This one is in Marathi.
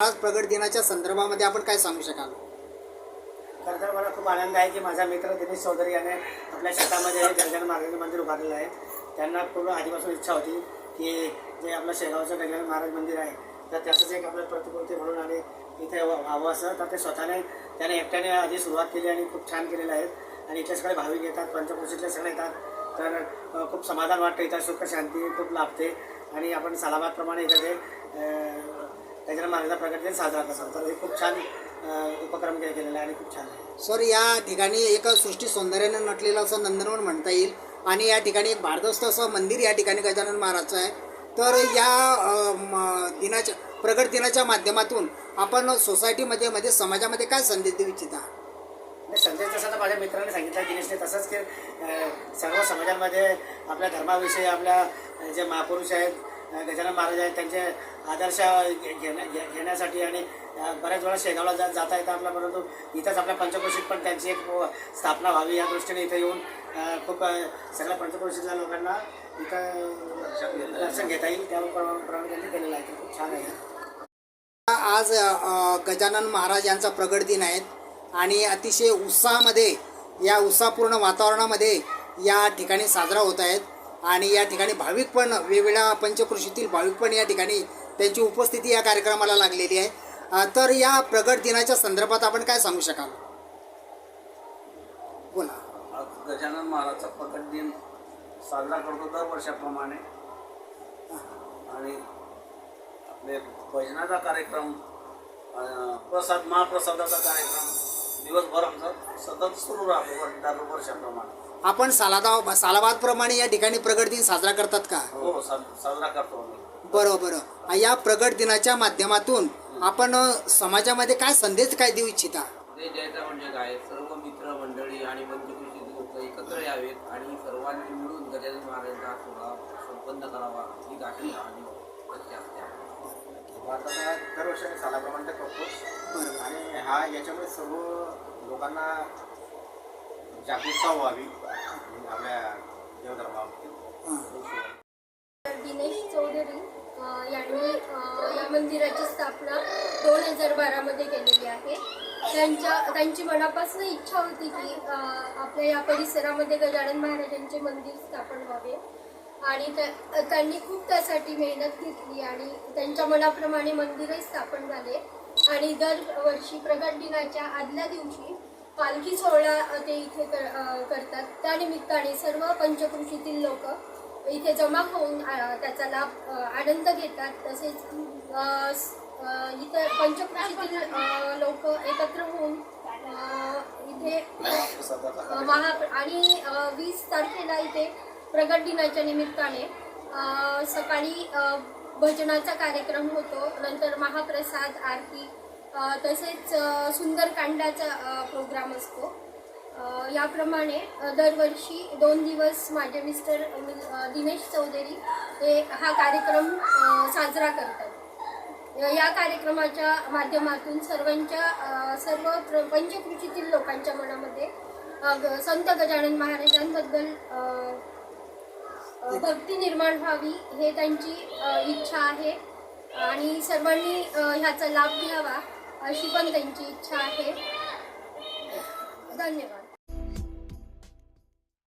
आज प्रगट दिनाच्या संदर्भामध्ये आपण काय सांगू शकाल? खरं तर मला खूप आनंद आहे की माझा मित्र दिनेश चौधरी याने आपल्या शेतामध्ये गजानन महाराज मंदिर उभारलेलं आहे. त्यांना पूर्ण आधीपासून इच्छा होती की जे आपलं शेगावचं गजानन महाराज मंदिर आहे तर त्याचंच एक आपलं प्रतिकृती म्हणून आणि इथे व्हावं असं. तर ते स्वतःने त्याने एकट्याने आधी सुरुवात केली आणि खूप छान केलेलं आहे. आणि इथे सगळे भाविक येतात पंचकृषीतले सगळे येतात. तर खूप समाधान वाटतं इथं सुख शांती खूप लाभते. आणि आपण सालाबादप्रमाणे इथं ते गजानन महाराजा प्रकट दिन साजरा करतो तर हे खूप छान उपक्रम केलेला आहे आणि खूप छान आहे. सर या ठिकाणी एक सृष्टी सौंदर्यानं नटलेलं असं नंदनवन म्हणता येईल. आणि या ठिकाणी एक भारदस्त असं मंदिर या ठिकाणी गजानन महाराजचं आहे. तर या दिनाच्या प्रगट दिनाच्या माध्यमातून आपण सोसायटीमध्ये मध्ये समाजामध्ये काय संदेश देऊ इच्छिता? संदेश तसा तर माझ्या मित्राने सांगितलं दिनेशने तसंच की सर्व समाजांमध्ये आपल्या धर्माविषयी आपल्या जे महापुरुष आहेत गजानन महाराज आहेत त्यांचे आदर्श घे- घेण्या- घे- घेण्यासाठी आणि बऱ्याच वेळा शेगावला जा जाता येतं आपल्या परंतु इथंच आपल्या पंचक्रोशीत पण त्यांची एक स्थापना व्हावी या दृष्टीने इथं येऊन खूप सगळ्या पंचक्रोशीतल्या लोकांना इथं दर्शन घेता येईल. त्याप्रमाणे त्यांनी केलेलं आहे ते खूप छान आहे. आज गजानन महाराज यांचा प्रगट दिन आहे आणि अतिशय उत्साहामध्ये या उत्साहपूर्ण वातावरणामध्ये या ठिकाणी साजरा होत आहेत. आणि या ठिकाणी भाविक पण वेगवेगळ्या पंचकृषीतील भाविक पण या ठिकाणी त्यांची उपस्थिती या कार्यक्रमाला लागलेली आहे. तर या प्रगट दिनाच्या संदर्भात आपण काय सांगू शकाल? बोला. गजानन महाराजचा प्रगट दिन साजरा करतो दर वर्षाप्रमाणे. आणि आपले भजनाचा कार्यक्रम प्रसाद महाप्रसादाचा कार्यक्रम दिवसभर आमचा सतत सुरू राहतो दर वर्षाप्रमाणे. आपण सालादा सालाबादप्रमाणे या ठिकाणी प्रगट दिन साजरा करतात का? हो सा- साजरा करतो आम्ही. बरं बरं. या प्रगट दिनाच्या माध्यमातून आपण समाजामध्ये काय संदेश काय देऊ इच्छिता? द्यायचं म्हणजे काय? सर्व मित्र मंडळी आणि पंचकृषी लोक एकत्र यावेत आणि सर्वांनी मिळून गजानन महाराजांचा सोहळा संपन्न करावा ही गाठी आणि. भारताचा दरवर्षी सालाप्रमाणे करतो बरोबर आणि हा याच्यामुळे सर्व लोकांना व्हावी आपल्या दिनेश चौधरी यांनी या मंदिराची स्थापना दोन हजार बारामध्ये केलेली आहे. त्यांच्या त्यांची मनापासून इच्छा होती की आपल्या या परिसरामध्ये गजानन महाराजांचे मंदिर स्थापन व्हावे. आणि त्यांनी खूप त्यासाठी मेहनत घेतली आणि त्यांच्या मनाप्रमाणे मंदिरही स्थापन झाले. आणि दरवर्षी प्रगट दिनाच्या आदल्या दिवशी पालखी सोहळा ते इथे कर, करतात. त्यानिमित्ताने सर्व पंचकृषीतील लोक इथे जमा होऊन त्याचा लाभ आनंद घेतात. तसेच इतर पंचकृषीतील लोक एकत्र होऊन इथे महा आणि वीस तारखेला इथे प्रगट दिनाच्या निमित्ताने सकाळी भजनाचा कार्यक्रम होतो. नंतर महाप्रसाद आरती तसेच सुंदरकांडाचा प्रोग्राम असतो. याप्रमाणे दरवर्षी दोन दिवस माझे मिस्टर दिनेश चौधरी हे हा कार्यक्रम साजरा करतात. या कार्यक्रमाच्या माध्यमातून सर्वांच्या सर्व प्र पंचकृषीतील लोकांच्या मनामध्ये ग- संत गजानन महाराजांबद्दल भक्ती निर्माण व्हावी हे त्यांची इच्छा आहे. आणि सर्वांनी ह्याचा लाभ घ्यावा अशी पण त्यांची इच्छा आहे. धन्यवाद.